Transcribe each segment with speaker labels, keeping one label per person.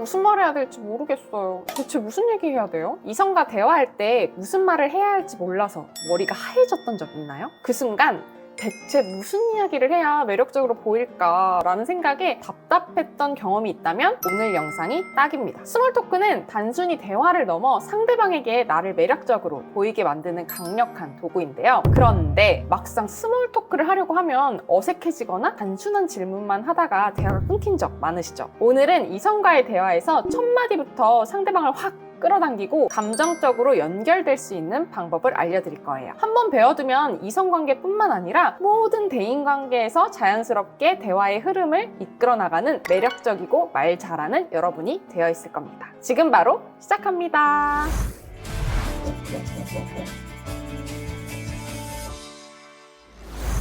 Speaker 1: 무슨 말 해야 될지 모르겠어요. 대체 무슨 얘기 해야 돼요? 이성과 대화할 때 무슨 말을 해야 할지 몰라서 머리가 하얘졌던 적 있나요? 그 순간 대체 무슨 이야기를 해야 매력적으로 보일까라는 생각에 답답했던 경험이 있다면 오늘 영상이 딱입니다. 스몰 토크는 단순히 대화를 넘어 상대방에게 나를 매력적으로 보이게 만드는 강력한 도구인데요. 그런데 막상 스몰 토크를 하려고 하면 어색해지거나 단순한 질문만 하다가 대화가 끊긴 적 많으시죠? 오늘은 이성과의 대화에서 첫 마디부터 상대방을 확 끌어당기고 감정적으로 연결될 수 있는 방법을 알려드릴 거예요. 한번 배워두면 이성관계뿐만 아니라 모든 대인관계에서 자연스럽게 대화의 흐름을 이끌어 나가는 매력적이고 말 잘하는 여러분이 되어 있을 겁니다. 지금 바로 시작합니다.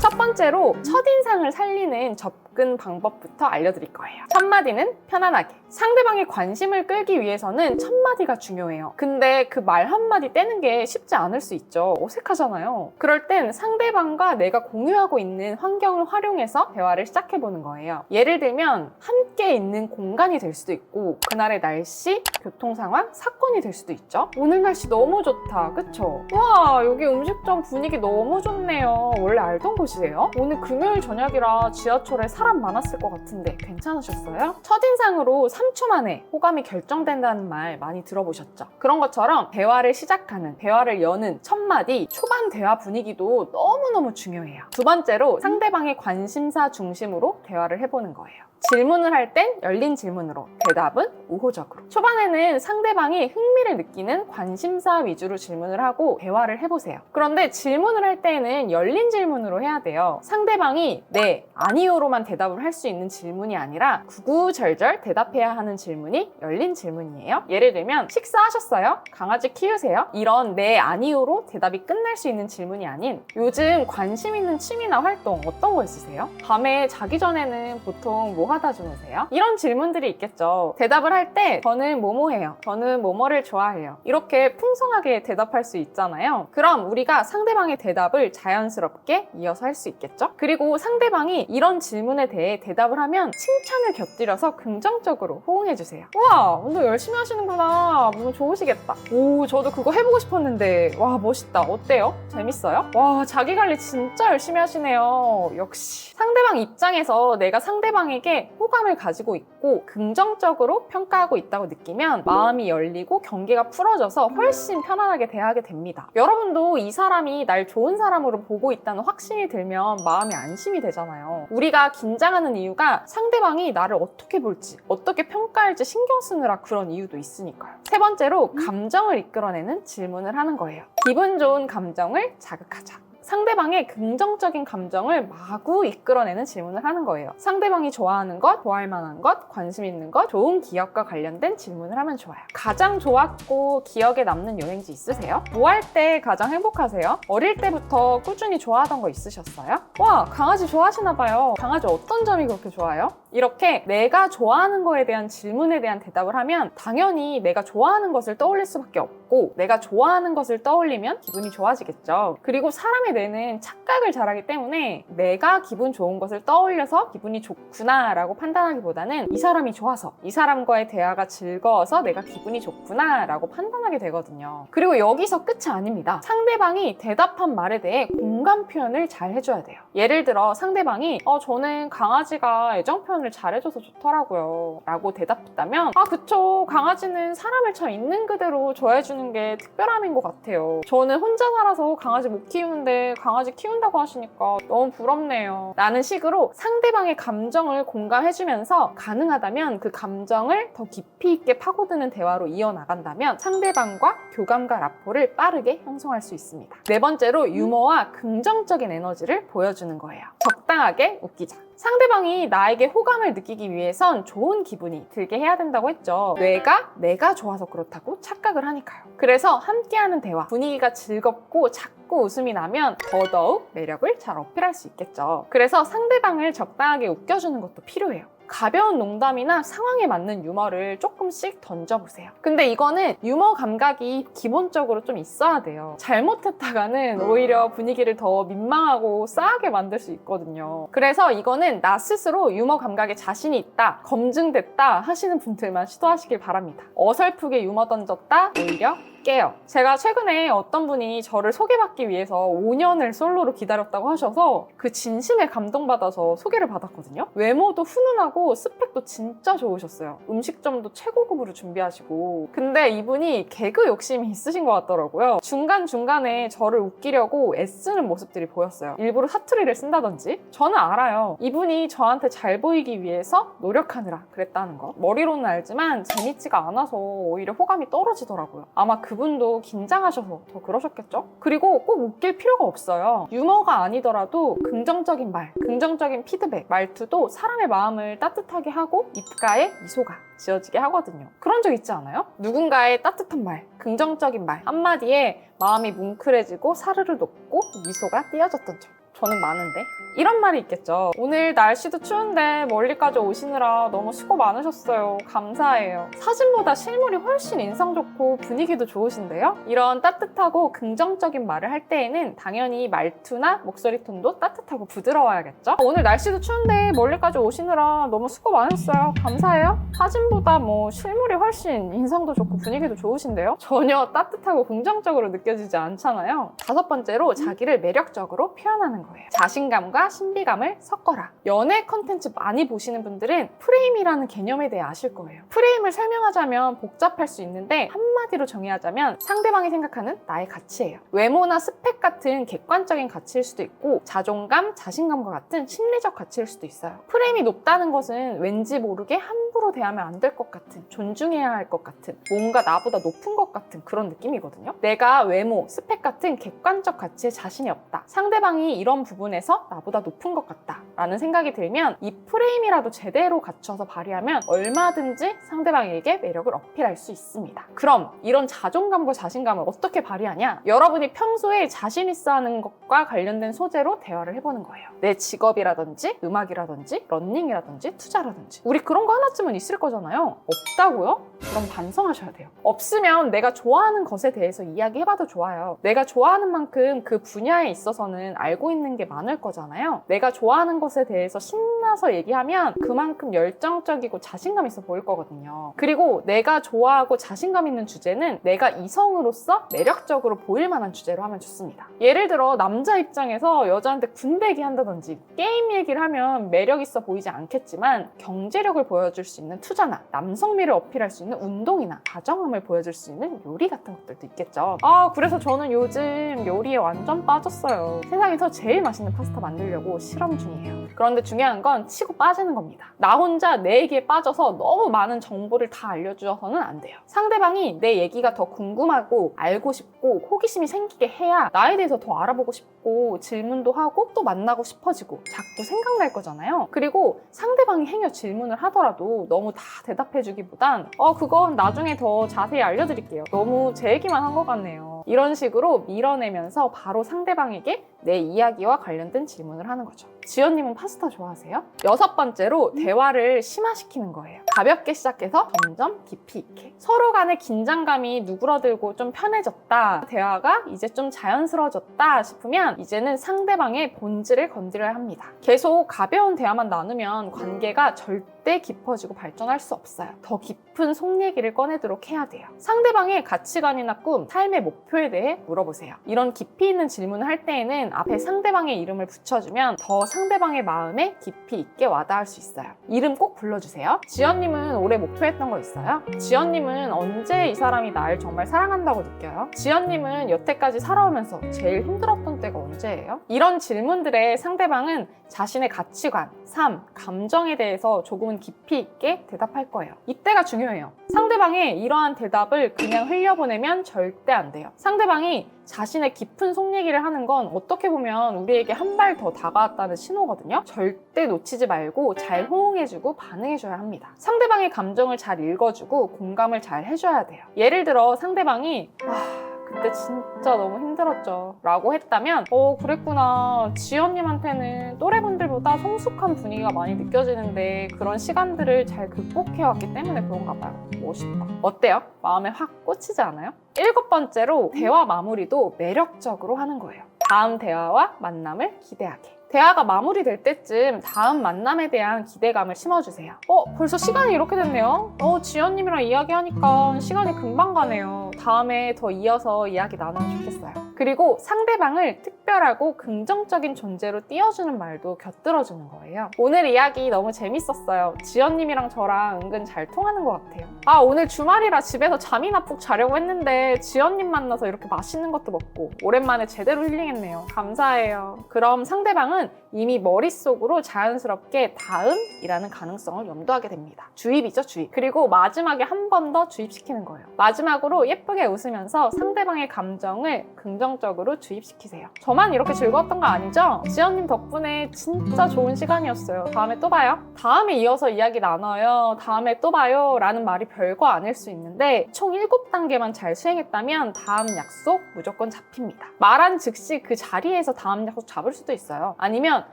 Speaker 1: 첫 번째 로 첫인상을 살리는 접근 방법부터 알려드릴 거예요. 첫 마디는 편안하게. 상대방의 관심을 끌기 위해서는 첫 마디가 중요해요. 근데 그 말 한마디 떼는 게 쉽지 않을 수 있죠. 어색하잖아요. 그럴 땐 상대방과 내가 공유하고 있는 환경을 활용해서 대화를 시작해보는 거예요. 예를 들면 함께 있는 공간이 될 수도 있고 그날의 날씨, 교통 상황, 사건이 될 수도 있죠. 오늘 날씨 너무 좋다. 그쵸? 와 여기 음식점 분위기 너무 좋네요. 원래 알던 곳이에요? 오늘 금요일 저녁이라 지하철에 사람 많았을 것 같은데 괜찮으셨어요? 첫인상으로 3초 만에 호감이 결정된다는 말 많이 들어보셨죠? 그런 것처럼 대화를 시작하는, 대화를 여는 첫 마디, 초반 대화 분위기도 너무너무 중요해요. 두 번째로 상대방의 관심사 중심으로 대화를 해보는 거예요. 질문을 할 땐 열린 질문으로, 대답은 우호적으로. 초반에는 상대방이 흥미를 느끼는 관심사 위주로 질문을 하고 대화를 해보세요. 그런데 질문을 할 때는 열린 질문으로 해야 돼요. 상대방이 네, 아니요로만 대답을 할 수 있는 질문이 아니라 구구절절 대답해야 하는 질문이 열린 질문이에요. 예를 들면 식사하셨어요? 강아지 키우세요? 이런 네, 아니요로 대답이 끝날 수 있는 질문이 아닌 요즘 관심 있는 취미나 활동 어떤 거 있으세요? 밤에 자기 전에는 보통 뭐 하다 주무세요? 이런 질문들이 있겠죠. 대답을 할 때 저는 뭐뭐 해요. 저는 뭐뭐를 좋아해요. 이렇게 풍성하게 대답할 수 있잖아요. 그럼 우리가 상대방의 대답을 자연스럽게 이어서 할 수 있겠죠? 그리고 상대방이 이런 질문에 대해 대답을 하면 칭찬을 곁들여서 긍정적으로 호응해 주세요. 우와, 오늘 열심히 하시는구나. 너무 좋으시겠다. 오, 저도 그거 해보고 싶었는데 와, 멋있다. 어때요? 재밌어요? 와, 자기 관리 진짜 열심히 하시네요. 역시. 상대방 입장에서 내가 상대방에게 호감을 가지고 있고 긍정적으로 평가하고 있다고 느끼면 마음이 열리고 경계가 풀어져서 훨씬 편안하게 대하게 됩니다. 여러분도 이 사람이 날 좋은 사람으로 보고 있다는 확신이 들면 마음이 안심이 되잖아요. 우리가 긴장하는 이유가 상대방이 나를 어떻게 볼지, 어떻게 평가할지 신경 쓰느라 그런 이유도 있으니까요. 세 번째로 감정을 이끌어내는 질문을 하는 거예요. 기분 좋은 감정을 자극하자. 상대방의 긍정적인 감정을 마구 이끌어내는 질문을 하는 거예요. 상대방이 좋아하는 것, 좋아할 만한 것, 관심 있는 것, 좋은 기억과 관련된 질문을 하면 좋아요. 가장 좋았고 기억에 남는 여행지 있으세요? 뭐 할 때 가장 행복하세요? 어릴 때부터 꾸준히 좋아하던 거 있으셨어요? 와, 강아지 좋아하시나 봐요. 강아지 어떤 점이 그렇게 좋아요? 이렇게 내가 좋아하는 거에 대한 질문에 대한 대답을 하면 당연히 내가 좋아하는 것을 떠올릴 수밖에 없고 내가 좋아하는 것을 떠올리면 기분이 좋아지겠죠. 그리고 사람의 뇌는 착각을 잘하기 때문에 내가 기분 좋은 것을 떠올려서 기분이 좋구나라고 판단하기보다는 이 사람이 좋아서 이 사람과의 대화가 즐거워서 내가 기분이 좋구나라고 판단하게 되거든요. 그리고 여기서 끝이 아닙니다. 상대방이 대답한 말에 대해 공감 표현을 잘 해줘야 돼요. 예를 들어 상대방이 어, 저는 강아지가 애정 표현 을 잘해줘서 좋더라고요. 라고 대답했다면 아 그쵸 강아지는 사람을 참 있는 그대로 좋아해주는 게 특별함인 것 같아요. 저는 혼자 살아서 강아지 못 키우는데 강아지 키운다고 하시니까 너무 부럽네요. 라는 식으로 상대방의 감정을 공감해주면서 가능하다면 그 감정을 더 깊이 있게 파고드는 대화로 이어나간다면 상대방과 교감과 라포를 빠르게 형성할 수 있습니다. 네 번째로 유머와 긍정적인 에너지를 보여주는 거예요. 적당하게 웃기자. 상대방이 나에게 호감을 느끼기 위해선 좋은 기분이 들게 해야 된다고 했죠. 뇌가 내가 좋아서 그렇다고 착각을 하니까요. 그래서 함께하는 대화, 분위기가 즐겁고 자꾸 웃음이 나면 더더욱 매력을 잘 어필할 수 있겠죠. 그래서 상대방을 적당하게 웃겨주는 것도 필요해요. 가벼운 농담이나 상황에 맞는 유머를 조금씩 던져보세요. 근데 이거는 유머 감각이 기본적으로 좀 있어야 돼요. 잘못했다가는 오히려 분위기를 더 민망하고 싸하게 만들 수 있거든요. 그래서 이거는 나 스스로 유머 감각에 자신이 있다, 검증됐다 하시는 분들만 시도하시길 바랍니다. 어설프게 유머 던졌다, 오히려 깨요. 제가 최근에 어떤 분이 저를 소개받기 위해서 5년을 솔로로 기다렸다고 하셔서 그 진심에 감동받아서 소개를 받았거든요. 외모도 훈훈하고 스펙도 진짜 좋으셨어요. 음식점도 최고급으로 준비하시고. 근데 이분이 개그 욕심이 있으신 것 같더라고요. 중간중간에 저를 웃기려고 애쓰는 모습들이 보였어요. 일부러 사투리를 쓴다든지. 저는 알아요. 이분이 저한테 잘 보이기 위해서 노력하느라 그랬다는 거. 머리로는 알지만 재밌지가 않아서 오히려 호감이 떨어지더라고요. 아마 그 분도 긴장하셔서 더 그러셨겠죠? 그리고 꼭 웃길 필요가 없어요. 유머가 아니더라도 긍정적인 말, 긍정적인 피드백, 말투도 사람의 마음을 따뜻하게 하고 입가에 미소가 지어지게 하거든요. 그런 적 있지 않아요? 누군가의 따뜻한 말, 긍정적인 말 한마디에 마음이 뭉클해지고 사르르 돋고 미소가 띄어졌던 적. 저는 많은데? 이런 말이 있겠죠. 오늘 날씨도 추운데 멀리까지 오시느라 너무 수고 많으셨어요. 감사해요. 사진보다 실물이 훨씬 인상 좋고 분위기도 좋으신데요? 이런 따뜻하고 긍정적인 말을 할 때에는 당연히 말투나 목소리 톤도 따뜻하고 부드러워야겠죠? 오늘 날씨도 추운데 멀리까지 오시느라 너무 수고 많으셨어요. 감사해요. 사진보다 뭐 실물이 훨씬 인상도 좋고 분위기도 좋으신데요? 전혀 따뜻하고 긍정적으로 느껴지지 않잖아요. 다섯 번째로 자기를 매력적으로 표현하는 거 예요. 자신감과 신비감을 섞어라. 연애 컨텐츠 많이 보시는 분들은 프레임이라는 개념에 대해 아실 거예요. 프레임을 설명하자면 복잡할 수 있는데 한마디로 정의하자면 상대방이 생각하는 나의 가치예요. 외모나 스펙 같은 객관적인 가치일 수도 있고 자존감, 자신감과 같은 심리적 가치일 수도 있어요. 프레임이 높다는 것은 왠지 모르게 함부로 대하면 안 될 것 같은, 존중해야 할 것 같은, 뭔가 나보다 높은 것 같은 그런 느낌이거든요. 내가 외모, 스펙 같은 객관적 가치에 자신이 없다. 상대방이 이런 부분에서 나보다 높은 것 같다. 라는 생각이 들면 이 프레임이라도 제대로 갖춰서 발휘하면 얼마든지 상대방에게 매력을 어필할 수 있습니다. 그럼 이런 자존감과 자신감을 어떻게 발휘하냐? 여러분이 평소에 자신 있어 하는 것과 관련된 소재로 대화를 해보는 거예요. 내 직업이라든지 음악이라든지 러닝이라든지 투자라든지 우리 그런 거 하나쯤은 있을 거잖아요. 없다고요? 그럼 반성하셔야 돼요. 없으면 내가 좋아하는 것에 대해서 이야기해봐도 좋아요. 내가 좋아하는 만큼 그 분야에 있어서는 알고 있는 게 많을 거잖아요. 내가 좋아하는 것에 대해서 신나서 얘기하면 그만큼 열정적이고 자신감 있어 보일 거거든요. 그리고 내가 좋아하고 자신감 있는 주제는 내가 이성으로서 매력적으로 보일 만한 주제로 하면 좋습니다. 예를 들어 남자 입장에서 여자한테 군대 얘기 한다든지 게임 얘기를 하면 매력 있어 보이지 않겠지만 경제력을 보여줄 수 있는 투자나 남성미를 어필할 수 있는 운동이나 다정함을 보여줄 수 있는 요리 같은 것들도 있겠죠. 아 그래서 저는 요즘 요리에 완전 빠졌어요. 세상에서 제일 맛있는 파스타 만들려고 실험 중이에요. 그런데 중요한 건 치고 빠지는 겁니다. 나 혼자 내 얘기에 빠져서 너무 많은 정보를 다 알려주어서는 안 돼요. 상대방이 내 얘기가 더 궁금하고 알고 싶고 호기심이 생기게 해야 나에 대해서 더 알아보고 싶고 질문도 하고 또 만나고 싶어지고 자꾸 생각날 거잖아요. 그리고 상대방이 행여 질문을 하더라도 너무 다 대답해주기보단 어 그건 나중에 더 자세히 알려드릴게요. 너무 제 얘기만 한 것 같네요. 이런 식으로 밀어내면서 바로 상대방에게 내 이야기와 관련된 질문을 하는 거죠. 지연님은 파스타 좋아하세요? 여섯 번째로 대화를 심화시키는 거예요. 가볍게 시작해서 점점 깊이 있게. 서로 간의 긴장감이 누그러들고 좀 편해졌다. 대화가 이제 좀 자연스러워졌다 싶으면 이제는 상대방의 본질을 건드려야 합니다. 계속 가벼운 대화만 나누면 관계가 절대 깊어지고 발전할 수 없어요. 더 깊은 속 얘기를 꺼내도록 해야 돼요. 상대방의 가치관이나 꿈, 삶의 목표 에 대해 물어보세요. 이런 깊이 있는 질문을 할 때에는 앞에 상대방의 이름을 붙여주면 더 상대방의 마음에 깊이 있게 와닿을 수 있어요. 이름 꼭 불러주세요. 지연님은 올해 목표했던 거 있어요? 지연님은 언제 이 사람이 나를 정말 사랑한다고 느껴요? 지연님은 여태까지 살아오면서 제일 힘들었던 때가 언제예요? 이런 질문들에 상대방은 자신의 가치관, 삶, 감정에 대해서 조금은 깊이 있게 대답할 거예요. 이때가 중요해요. 상대방의 이러한 대답을 그냥 흘려보내면 절대 안 돼요. 상대방이 자신의 깊은 속 얘기를 하는 건 어떻게 보면 우리에게 한 발 더 다가왔다는 신호거든요. 절대 놓치지 말고 잘 호응해주고 반응해줘야 합니다. 상대방의 감정을 잘 읽어주고 공감을 잘 해줘야 돼요. 예를 들어 상대방이 아, 그때 진짜 너무 힘들었죠. 라고 했다면, 어, 그랬구나. 지연님한테는 또래분들보다 성숙한 분위기가 많이 느껴지는데 그런 시간들을 잘 극복해왔기 때문에 그런가 봐요. 멋있다. 어때요? 마음에 확 꽂히지 않아요? 일곱 번째로 대화 마무리도 매력적으로 하는 거예요. 다음 대화와 만남을 기대하게. 대화가 마무리될 때쯤 다음 만남에 대한 기대감을 심어주세요. 어, 벌써 시간이 이렇게 됐네요? 어, 지연님이랑 이야기하니까 시간이 금방 가네요. 다음에 더 이어서 이야기 나누면 좋겠어요. 그리고 상대방을 특별하고 긍정적인 존재로 띄워주는 말도 곁들여주는 거예요. 오늘 이야기 너무 재밌었어요. 지연님이랑 저랑 은근 잘 통하는 것 같아요. 아, 오늘 주말이라 집에서 잠이나 푹 자려고 했는데 지연님 만나서 이렇게 맛있는 것도 먹고 오랜만에 제대로 힐링했네요. 감사해요. 그럼 상대방은 이미 머릿속으로 자연스럽게 다음이라는 가능성을 염두하게 됩니다. 주입이죠, 주입. 그리고 마지막에 한 번 더 주입시키는 거예요. 마지막으로 예쁘게 웃으면서 상대방의 감정을 긍정 적으로 주입시키세요. 저만 이렇게 즐거웠던 거 아니죠? 지연님 덕분에 진짜 좋은 시간이었어요. 다음에 또 봐요. 다음에 이어서 이야기 나눠요. 다음에 또 봐요. 라는 말이 별거 아닐 수 있는데 총 7단계만 잘 수행했다면 다음 약속 무조건 잡힙니다. 말한 즉시 그 자리에서 다음 약속 잡을 수도 있어요. 아니면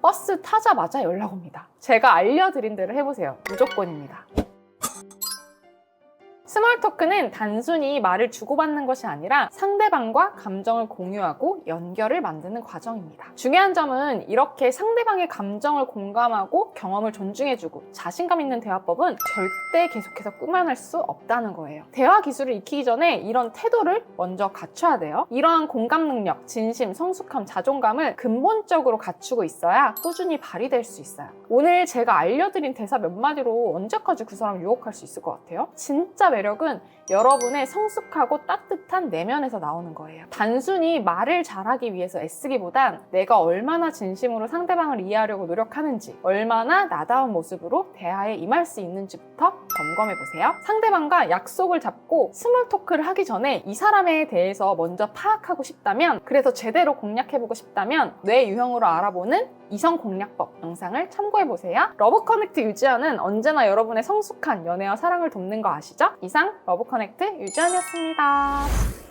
Speaker 1: 버스 타자마자 연락 옵니다. 제가 알려드린 대로 해보세요. 무조건입니다. 스몰 토크는 단순히 말을 주고받는 것이 아니라 상대방과 감정을 공유하고 연결을 만드는 과정입니다. 중요한 점은 이렇게 상대방의 감정을 공감하고 경험을 존중해주고 자신감 있는 대화법은 절대 계속해서 꾸며낼 수 없다는 거예요. 대화 기술을 익히기 전에 이런 태도를 먼저 갖춰야 돼요. 이러한 공감 능력, 진심, 성숙함, 자존감을 근본적으로 갖추고 있어야 꾸준히 발휘될 수 있어요. 오늘 제가 알려드린 대사 몇 마디로 언제까지 그 사람 유혹할 수 있을 것 같아요? 진짜 매력 은 여러분의 성숙하고 따뜻한 내면에서 나오는 거예요. 단순히 말을 잘하기 위해서 애쓰기보단 내가 얼마나 진심으로 상대방을 이해하려고 노력하는지, 얼마나 나다운 모습으로 대화에 임할 수 있는지부터 점검해 보세요. 상대방과 약속을 잡고 스몰 토크를 하기 전에 이 사람에 대해서 먼저 파악하고 싶다면, 그래서 제대로 공략해 보고 싶다면 뇌 유형으로 알아보는 이성 공략법 영상을 참고해 보세요. 러브 커넥트 유지아는 언제나 여러분의 성숙한 연애와 사랑을 돕는 거 아시죠? 이상 러브 커넥트 유지안이었습니다.